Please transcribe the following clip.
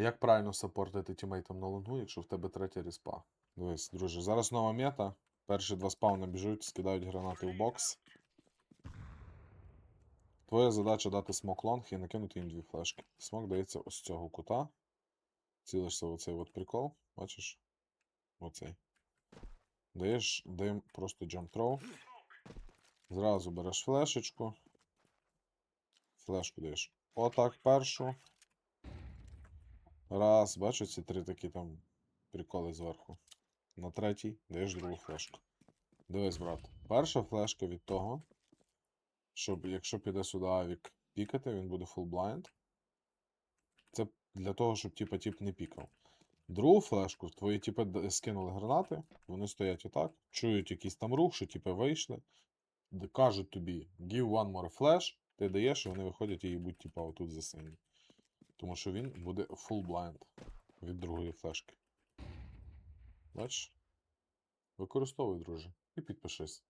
Як правильно саппортити тімейтам на лонгу, якщо в тебе третя ріспа? Дивись, друже, зараз нова мета. Перші два спавни біжуть, скидають гранати в бокс. Твоя задача дати смок лонг і накинути їм дві флешки. Смок дається ось цього кута. Цілишся в оцей от прикол, бачиш? Оцей. Даєш дим просто throw. Зразу береш флешечку. Флешку даєш. Отак першу. Раз, бачу ці три такі там приколи зверху. На третій даєш другу флешку. Дивись, брат. Перша флешка від того, щоб якщо піде сюди авік пікати, він буде full blind. Це для того, щоб типа тип не пікав. Другу флешку твої типи скинули гранати, вони стоять отак, чують якийсь там рух, що типи вийшли. Кажуть тобі, give one more flash, ти даєш, і вони виходять і їбуть, типа, отут за синій. Тому що він буде full blind від другої флешки. Бачиш? Використовуй, друже, і підпишись.